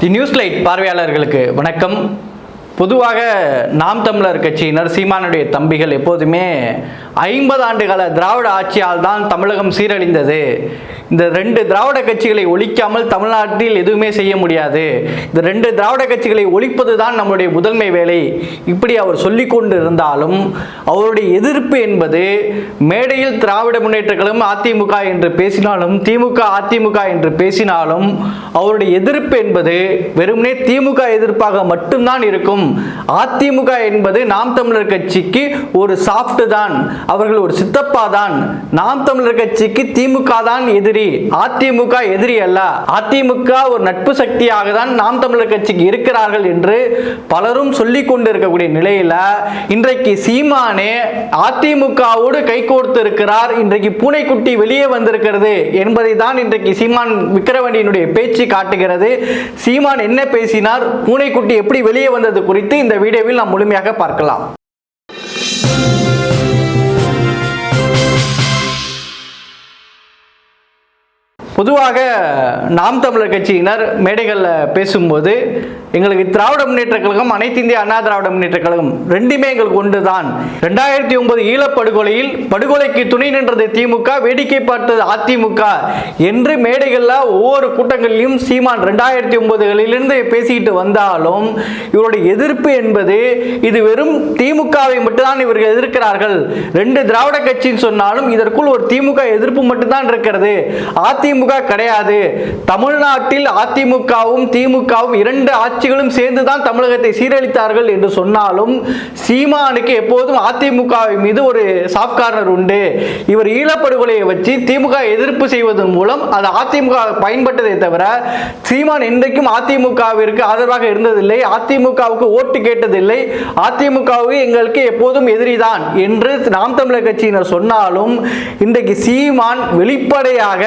தி news light பார்வையாளர்களுக்கு வணக்கம். பொதுவாக நாம் தமிழர் கட்சியினர் சீமானுடைய தம்பிகள் எப்போதுமே ஐம்பது ஆண்டுகால திராவிட ஆட்சியால் தான் தமிழகம் சீரழிந்தது. இந்த ரெண்டு திராவிட கட்சிகளை ஒழிக்காமல் தமிழ்நாட்டில் எதுவுமே செய்ய முடியாது. இந்த ரெண்டு திராவிட கட்சிகளை ஒழிப்பது தான் நம்முடைய முதன்மை வேலை. இப்படி அவர் சொல்லிக் கொண்டு இருந்தாலும் அவருடைய எதிர்ப்பு என்பது மேடையில் திராவிட முன்னேற்ற கழகம் அதிமுக என்று பேசினாலும் திமுக அதிமுக என்று பேசினாலும் அவருடைய எதிர்ப்பு என்பது வெறுமனே திமுக எதிர்ப்பாக மட்டும்தான் இருக்கும். அதிமுக என்பது நாம் தமிழர் கட்சிக்கு ஒரு சாஃப்ட் தான் அவர்கள் ஒரு சித்தப்பா தான் நாம் தமிழர் கட்சிக்கு திமுக தான் எதிரி. அதிமுக எதிரி அல்ல. அதிமுக ஒரு நட்பு சக்தியாக தான் நாம் தமிழர் கட்சிக்கு இருக்கிறார்கள் என்று பலரும் சொல்லி கொண்டிருக்கக்கூடிய நிலையில இன்றைக்கு சீமானே அதிமுகவோடு கைகோர்த்து இருக்கிறார் இன்றைக்கு பூனைக்குட்டி வெளியே வந்திருக்கிறது என்பதை தான் இன்றைக்கு சீமான் விக்கிரவண்டியினுடைய பேச்சு காட்டுகிறது. சீமான் என்ன பேசினார்? பூனைக்குட்டி எப்படி வெளியே வந்தது குறித்து இந்த வீடியோவில் நாம் முழுமையாக பார்க்கலாம். பொதுவாக நாம் தமிழர் கட்சியினர் மேடைகளில் பேசும்போது எங்களுக்கு திராவிட முன்னேற்ற கழகம் அனைத்து இந்திய அண்ணா திராவிட முன்னேற்ற கழகம் ரெண்டுமே எங்களுக்கு ஒன்று தான் ரெண்டாயிரத்தி ஒன்பது ஈழப்படுகொலையில் படுகொலைக்கு துணை நின்றது திமுக வேடிக்கை பார்த்தது அதிமுக என்று மேடைகளில் ஒவ்வொரு கூட்டங்களிலும் சீமான் ரெண்டாயிரத்தி ஒன்பதுகளிலிருந்து பேசிக்கிட்டு வந்தாலும் இவருடைய எதிர்ப்பு என்பது இது வெறும் திமுகவை மட்டும்தான் இவர்கள் எதிர்க்கிறார்கள். ரெண்டு திராவிட கட்சின்னு சொன்னாலும் இதற்குள் ஒரு திமுக எதிர்ப்பு மட்டும்தான் இருக்கிறது. அதிமுக கிடையாது. தமிழ்நாட்டில் அதிமுகவும் திமுகவும் இரண்டு ஆட்சிகளும் சேர்ந்து தான் தமிழகத்தை சீரழித்தார்கள் என்று சொன்னாலும் சீமானுக்கு எப்போதும் அதிமுக மீது ஒரு சாஃப்ட் கார்னர் உண்டு. இவர் ஈழப்படுகொலையை வச்சு திமுக எதிர்ப்பு செய்வதன் மூலம் அது அதிமுக பயன்பட்டதை தவிர சீமான் என்றைக்கும் அதிமுகவிற்கு ஆதரவாக இருந்ததில்லை அதிமுகவுக்கு ஓட்டு கேட்டதில்லை அதிமுகவுக்கு எங்களுக்கு எப்போதும் எதிரிதான் என்று நாம் தமிழர் கட்சியினர் சொன்னாலும் இன்றைக்கு சீமான் வெளிப்படையாக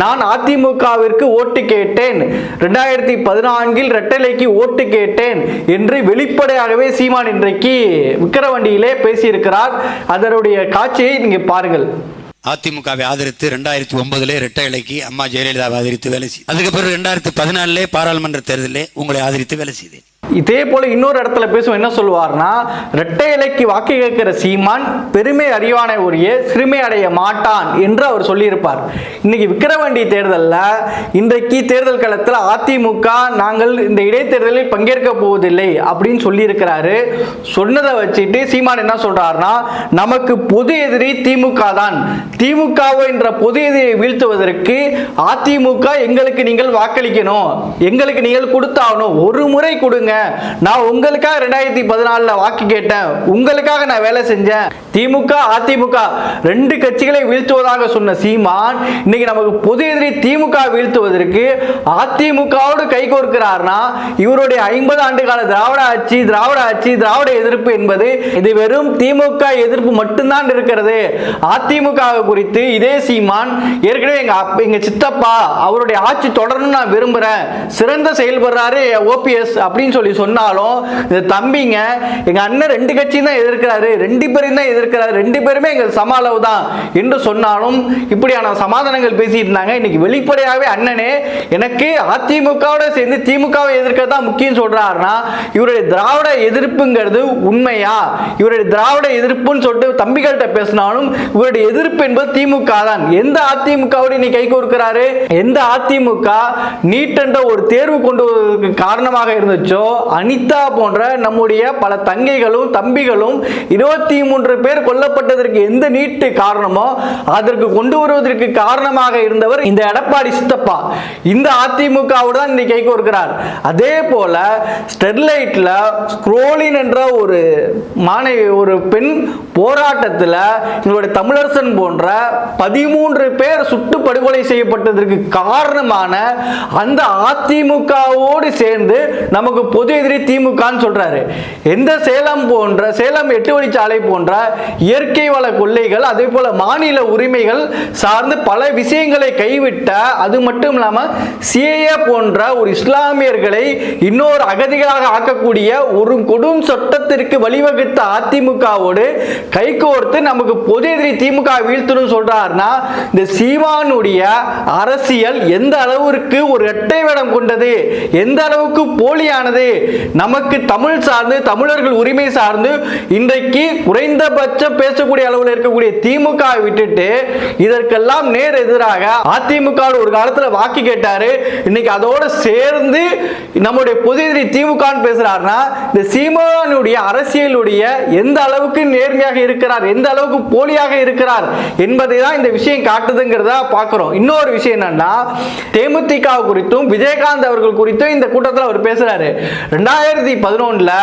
நான் அதிமுகவிற்கு ஓட்டு கேட்டேன். ரெண்டாயிரத்தி பதினான்கில் ரெட்டலைக்கு ஓட்டு கேட்டேன் என்று வெளிப்படையாகவே சீமான் இன்றைக்கு விக்கிரவண்டியிலே பேசியிருக்கிறார். அதனுடைய காட்சியை நீங்க பாருங்கள். அதிமுகவை ஆதரித்து ரெண்டாயிரத்தி ஒன்பதுல இரட்டை இலைக்கு அம்மா ஜெயலலிதாவை ஆதரித்து வேலை செய்து அதுக்கப்புறம் ரெண்டாயிரத்தி பதினாலே பாராளுமன்ற தேர்தலில் உங்களை ஆதரித்து வேலை செய்தேன். இதே போல இன்னொரு இடத்துல பேசும் என்ன சொல்லுவார்னா இரட்டை இலைக்கு வாக்கு கேட்கிற சீமான் பெருமை அறிவானை உரிய சிறுமை அடைய மாட்டான் என்று அவர் சொல்லியிருப்பார். இன்னைக்கு விக்கிரவாண்டி தேர்தலில் இன்றைக்கு தேர்தல் களத்தில் அதிமுக நாங்கள் இந்த இடைத்தேர்தலில் பங்கேற்க போவதில்லை அப்படின்னு சொல்லியிருக்கிறாரு. சொன்னதை வச்சுட்டு சீமான் என்ன சொல்றாருன்னா நமக்கு பொது எதிரி திமுக தான். திமுக என்ற பொது எதிரியை வீழ்த்துவதற்கு அதிமுக எங்களுக்கு நீங்கள் வாக்களிக்கணும். எங்களுக்கு நீங்கள் கொடுத்தாகணும். ஒரு முறை கொடுங்க. நான் உங்களுக்காக ரெண்டாயிரத்தி பதினாலில் வாக்கு கேட்டேன். உங்களுக்காக நான் வேலை செஞ்சேன். திமுக அதிமுக ரெண்டு கட்சிகளை வீழ்த்துவதாக சொன்ன சீமான் இன்னைக்கு நமக்கு பொது எதிரி திமுக வீழ்த்துவதற்கு அதிமுகவோடு கைகோர்க்கிறார்னா இவருடைய ஐம்பது ஆண்டு கால திராவிட ஆட்சி திராவிட ஆட்சி திராவிட எதிர்ப்பு என்பது இது வெறும் திமுக எதிர்ப்பு மட்டும்தான் இருக்கிறது. அதிமுக குறித்து இதே சீமான் ஏற்கனவே எங்க எங்க சித்தப்பா அவருடைய ஆட்சி தொடரணும்னு நான் விரும்புறேன். சிறந்த செயல்படுறாரு ஓபிஎஸ் அப்படின்னு சொல்லி சொன்னாலும் இந்த தம்பிங்க எங்க அண்ணன் ரெண்டு கட்சியும் தான் எதிர்க்கிறாரு ரெண்டு பேரையும் தான் எதிர்க்கிறாரு ரெண்டு பேருமே எங்கள் சம அளவு தான் என்று சொன்னாலும் இப்படியான சமாதானங்கள் பேசிட்டு இருந்தாங்க. இன்னைக்கு வெளிப்படையாகவே அண்ணனே எனக்கு அதிமுகவோட சேர்ந்து திமுகவை எதிர்க்கிறது தான் முக்கியம் சொல்றாருன்னா இவருடைய திராவிட எதிர்ப்புங்கிறது உண்மையா? இவருடைய திராவிட எதிர்ப்புன்னு சொல்லிட்டு தம்பிகள்கிட்ட பேசினாலும் இவருடைய எதிர்ப்பு என்பது திமுக தான். எந்த அதிமுகவோட நீ கை கோர்க்கிறாரு எந்த அதிமுக நீட் என்ற ஒரு தேர்வு கொண்டு காரணமாக இருந்துச்சோ அனிதா போன்ற நம்முடைய பல தங்கைகளும் தம்பிகளும் இருபத்தி மூன்று பேர் கொல்லப்பட்டதற்கு எந்த நீட்டு காரணமோ அதற்கு கொண்டு வருவதற்கு காரணமாக இருந்தவர் இந்த எடப்பாடி சித்தப்பா. இந்த அதிமுகவோட தான் இன்னைக்கு கை கோர்க்கிறார் அதே போல ஸ்டெர்லைட்ல ஸ்க்ரோலின் என்ற ஒரு மாணவி ஒரு பெண் போராட்டத்தில் எங்களுடைய தமிழரசன் போன்ற பதிமூன்று பேர் சுட்டு படுகொலை செய்யப்பட்டதற்கு காரணமான அந்த அதிமுகவோடு சேர்ந்து நமக்கு பொது பொது எதிரி திமுகன்னு சொல்றாரு. எந்த சேலம் போன்ற சேலம் எட்டு வழிச்சாலை போன்ற இயற்கை வள கொள்ளைகள் அதே போல மாநில உரிமைகள் சார்ந்து பல விஷயங்களை கைவிட்ட அது மட்டும் இல்லாமல் சிஏஏ போன்ற ஒரு இஸ்லாமியர்களை இன்னொரு அகதிகளாக ஆக்கக்கூடிய ஒரு கொடும் சட்டத்திற்கு வழிவகுத்த அதிமுகவோடு கைகோர்த்து நமக்கு பொது எதிரி திமுக வீழ்த்தணும் சொல்றாருன்னா இந்த சீமானுடைய அரசியல் எந்த அளவிற்கு ஒரு இரட்டை வேடம் கொண்டது எந்த அளவுக்கு போலியானது நமக்கு தமிழ் சார்ந்து தமிழர்கள் உரிமை சார்ந்து இன்றைக்கு குறைந்தபட்சம் பேசக்கூடிய அளவில் இருக்கக்கூடிய திமுக விட்டுட்டு இதற்கெல்லாம் நேர் எதிராக அதிமுக ஒரு காலத்தில் வாக்கு கேட்டாரு. இன்னைக்கு அதோட சேர்ந்து நம்முடைய பொது எதிரி திமுக பேசுறாருன்னா இந்த சீமானுடைய அரசியலுடைய எந்த அளவுக்கு நேர்மையாக இருக்கிறார் எந்த அளவுக்கு போலியாக இருக்கிறார் என்பதை தான் இந்த விஷயம் காட்டுதுங்கிறத பார்க்குறோம். இன்னொரு விஷயம் என்னன்னா தேமுதிக குறித்தும் விஜயகாந்த் அவர்கள் குறித்தும் இந்த கூட்டத்தில் அவர் பேசுறாரு. ரெண்டாயிரத்தி பதினொன்றில்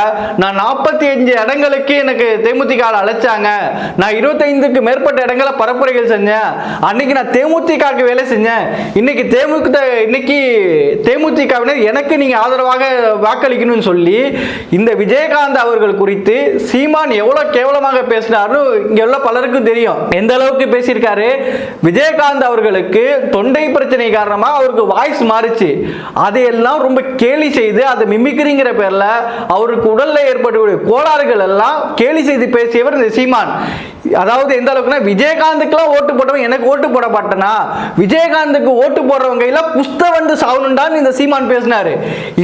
நான் நாற்பத்தி அஞ்சு இடங்களுக்கு எனக்கு தேமுதிக அழைச்சாங்க. நான் இருபத்தைந்துக்கு மேற்பட்ட இடங்களை பரப்புரைகள் செஞ்சேன். அன்னைக்கு நான் தேமுதிகாவுக்கு வேலை செஞ்சேன். இன்னைக்கு தேமுக இன்னைக்கு தேமுதிகவினர் எனக்கு நீங்கள் ஆதரவாக வாக்களிக்கணும்னு சொல்லி இந்த விஜயகாந்த் அவர்கள் குறித்து சீமான் எவ்வளோ கேவலமாக பேசினார்னு இங்கே உள்ள பலருக்கும் தெரியும். எந்த அளவுக்கு பேசியிருக்காரு? விஜயகாந்த் அவர்களுக்கு தொண்டை பிரச்சனை காரணமாக அவருக்கு வாய்ஸ் மாறுச்சு. அதையெல்லாம் ரொம்ப கேலி செய்து அதை மிமிக்ரிங்கிற பேரில் அவருக்கு உடலில் ஏற்படக்கூடிய கோளாறுகள் எல்லாம் கேலி செய்து பேசியவர் இந்த சீமான். அதாவது எந்த அளவுக்குன்னா விஜயகாந்துக்குலாம் ஓட்டு போட்டவன் எனக்கு ஓட்டு போட மாட்டேனா? விஜயகாந்துக்கு ஓட்டு போடுறவங்க எல்லாம் குஸ்த வந்து சாவணுண்டான்னு இந்த சீமான் பேசினாரு.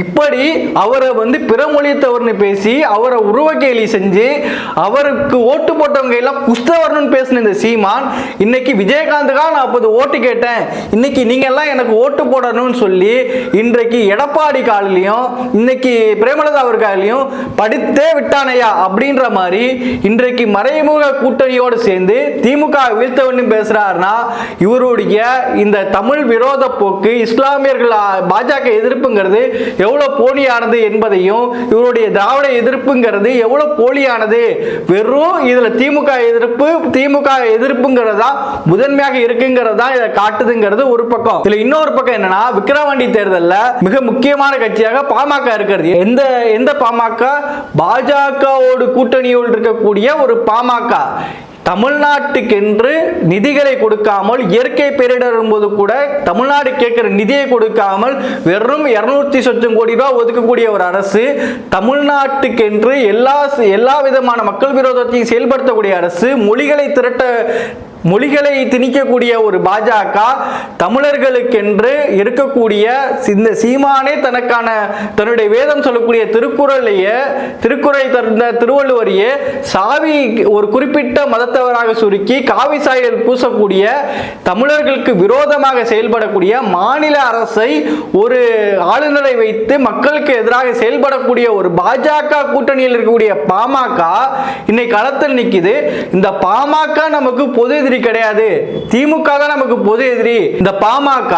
இப்படி அவரை வந்து பிறமொழித்தவர்னு பேசி அவரை உருவ கேலி செஞ்சு அவருக்கு ஓட்டு போட்டவங்க எல்லாம் குஸ்தவர்னு பேசின இந்த சீமான் இன்னைக்கு விஜயகாந்துக்காக நான் அப்போது ஓட்டு கேட்டேன். இன்னைக்கு நீங்க எல்லாம் எனக்கு ஓட்டு போடணும்னு சொல்லி இன்றைக்கு எடப்பாடி காலிலையும் இன்னைக்கு பிரேமலதா அவர் காலிலையும் படித்தே விட்டானையா அப்படின்ற மாதிரி இன்றைக்கு மறைமுக கூட்டணி கூட்டணியோடு சேர்ந்து திமுக வீழ்த்த வேண்டும் பேசுறாருன்னா இவருடைய இந்த தமிழ் விரோத போக்கு இஸ்லாமியர்கள் பாஜக எதிர்ப்புங்கிறது எவ்வளவு போலியானது என்பதையும் இவருடைய திராவிட எதிர்ப்புங்கிறது எவ்வளவு போலியானது வெறும் இதுல திமுக எதிர்ப்பு திமுக எதிர்ப்புங்கிறதா முதன்மையாக இருக்குங்கிறதா இதை காட்டுதுங்கிறது ஒரு பக்கம். இதுல இன்னொரு பக்கம் என்னன்னா விக்கிரவாண்டி தேர்தலில் மிக முக்கியமான கட்சியாக பாமக இருக்கிறது. எந்த எந்த பாமக? பாஜகவோடு கூட்டணியோடு இருக்கக்கூடிய ஒரு பாமக. தமிழ்நாட்டுக்கென்று நிதிகளை கொடுக்காமல் இயற்கை பேரிடர் என்பது கூட தமிழ்நாடு கேட்கிற நிதியை கொடுக்காமல் வெறும் இருநூத்தி சொச்சம் கோடி ரூபாய் ஒதுக்கக்கூடிய ஒரு அரசு தமிழ்நாட்டுக்கென்று எல்லா எல்லா விதமான மக்கள் விரோதத்தையும் செயல்படுத்தக்கூடிய அரசு மொழிகளை திரட்ட மொழிகளை திணிக்கக்கூடிய ஒரு பாஜக தமிழர்களுக்கென்று இருக்கக்கூடிய இந்த சீமானே தனக்கான தன்னுடைய வேதம் சொல்லக்கூடிய திருக்குறளையே திருக்குறளை தந்த திருவள்ளுவரையே சாவி ஒரு குறிப்பிட்ட மதத்தவராக சுருக்கி காவி சாயல் பூசக்கூடிய தமிழர்களுக்கு விரோதமாக செயல்படக்கூடிய மாநில அரசை ஒரு ஆளுநரை வைத்து மக்களுக்கு எதிராக செயல்படக்கூடிய ஒரு பாஜக கூட்டணியில் இருக்கக்கூடிய பாமக இன்னைக்கு களத்தில் நிற்கிது இந்த பாமக நமக்கு பொது எதிரி கிடையாது. திமுக தான் நமக்கு பொது எதிரி. இந்த பாமக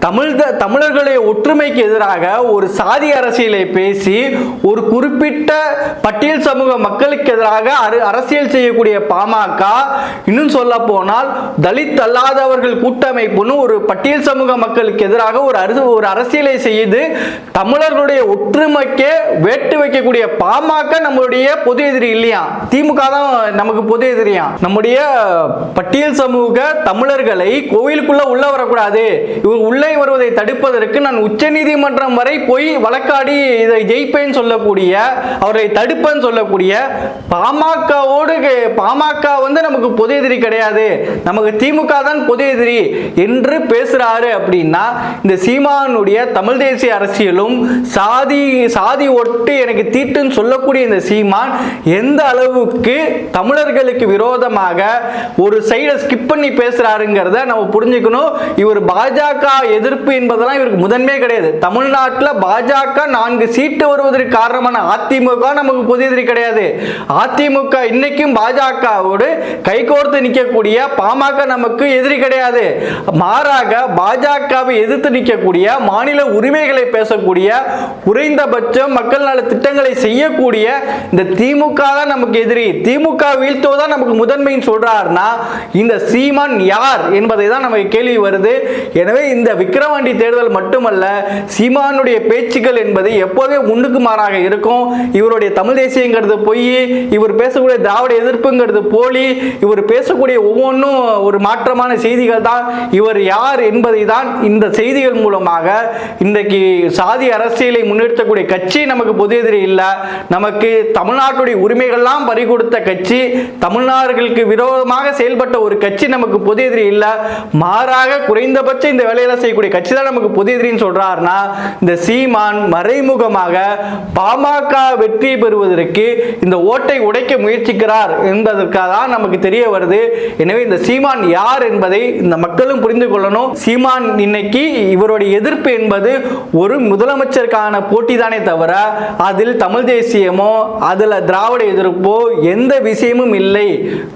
தமிழ் தமிழர்களுடைய ஒற்றுமைக்கு எதிராக ஒரு சாதி அரசியலை பேசி ஒரு குறிப்பிட்ட பட்டியல் சமூக மக்களுக்கு எதிராக அரு- அரசியல் செய்யக்கூடிய பாமக இன்னும் சொல்ல போனால் தலித் அல்லாதவர்கள் கூட்டமைப்புன்னு ஒரு பட்டியல் சமூக மக்களுக்கு எதிராக ஒரு அரசு ஒரு அரசியலை செய்து தமிழர்களுடைய ஒற்றுமைக்கே வேட்டு வைக்கக்கூடிய பாமக நம்மளுடைய பொது எதிரி இல்லையா? திமுக தான் நமக்கு பொது எதிரியா? நம்முடைய பட்டியல் சமூக தமிழர்களை கோவிலுக்குள்ள உள்ள வரக்கூடாது. இவர் உள்ள வருவதை தடுப்பதற்கு நான் உச்சநீதிமன்றம் வரை போய் வழக்காடி இதை ஜெயிப்பேன்னு சொல்லக்கூடிய அவரை தடுப்பேன்னு சொல்லக்கூடிய பாமகவோடு பாமக வந்து நமக்கு பொது எதிரி கிடையாது. நமக்கு திமுக தான் பொது எதிரி என்று பேசுறாரு அப்படின்னா இந்த சீமானுடைய தமிழ் தேசிய அரசியலும் சாதி சாதி ஒட்டு எனக்கு தீட்டுன்னு சொல்லக்கூடிய இந்த சீமான் எந்த அளவுக்கு தமிழர்களுக்கு விரோதமாக ஒரு சைடை ஸ்கிப் பண்ணி பேசுறாருங்கிறத நம்ம புரிஞ்சுக்கணும். இவர் பாஜக எதிர்ப்பு என்பதெல்லாம் இவருக்கு முதன்மையே கிடையாது. தமிழ்நாட்டில் பாஜக நான்கு சீட்டு வருவதற்கு காரணமான அதிமுக நமக்கு புதியது எதிரி கிடையாது. அதிமுக இன்னைக்கும் பாஜகவோடு கைகோர்த்து நிற்கக்கூடிய பாமக நமக்கு எதிரி கிடையாது. மாறாக பாஜகவை எதிர்த்து நிற்கக்கூடிய மாநில உரிமைகளை பேசக்கூடிய குறைந்தபட்சம் மக்கள் நல திட்டங்களை செய்யக்கூடிய இந்த திமுக தான் நமக்கு எதிரி. திமுக வீழ்த்துவதான் நமக்கு முதன்மைன்னு சொல்றாருன்னா இந்த சீமான் யார் என்பதை தான் நமக்கு கேள்வி வருது. எனவே இந்த விக்கிரவாண்டி தேர்தல் மட்டுமல்ல சீமானுடைய பேச்சுக்கள் என்பது எப்போதுமே முன்னுக்கு மாறாக இருக்கும். இவருடைய தமிழ் தேசியங்கிறது பொய் இவர் பேசக்கூடிய திராவிட எதிர்ப்புங்கிறது போலி இவர் பேசக்கூடிய ஒவ்வொன்றும் ஒரு மாற்றமான செய்திகள் தான். இவர் யார் என்பதை தான் இந்த செய்திகள் மூலமாக இன்றைக்கு சாதி அரசியலை முன்னிறுத்தக்கூடிய கட்சி நமக்கு பொது எதிரி இல்லை. நமக்கு தமிழ்நாட்டுடைய உரிமைகள்லாம் பறி கொடுத்த கட்சி தமிழ்நாடுகளுக்கு விரோதமாக செயல்பட்ட ஒரு கட்சி நமக்கு பொது எதிரி இல்லை. மாறாக குறைந்தபட்சம் இந்த வேலையில செய்யக்கூடிய கட்சி தான் நமக்கு புது எதிரின்னு சொல்றாருன்னா இந்த சீமான் மறைமுகமாக பாமக வெற்றி பெறுவதற்கு இந்த ஓட்டை உடைக்க முயற்சிக்கிறார் என்பதற்காக தான் நமக்கு தெரிய வருது. எனவே இந்த சீமான் யார் என்பதை இந்த மக்களும் புரிந்து கொள்ளணும். சீமான் இன்னைக்கு இவருடைய எதிர்ப்பு என்பது ஒரு முதலமைச்சருக்கான போட்டி தானே தவிர அதில் தமிழ் தேசியமோ அதில் திராவிட எதிர்ப்போ எந்த விஷயமும் இல்லை.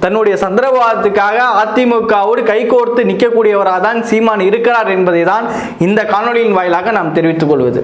தன்னுடைய சந்திரவாதத்துக்காக அதிமுகவோடு கைகோர்த்து நிற்கக்கூடியவராக தான் சீமான் இருக்கிறார் என்பதை என்பதுதான் இந்த காணொளியின் வாயிலாக நாம் தெரிவித்துக் கொள்வது.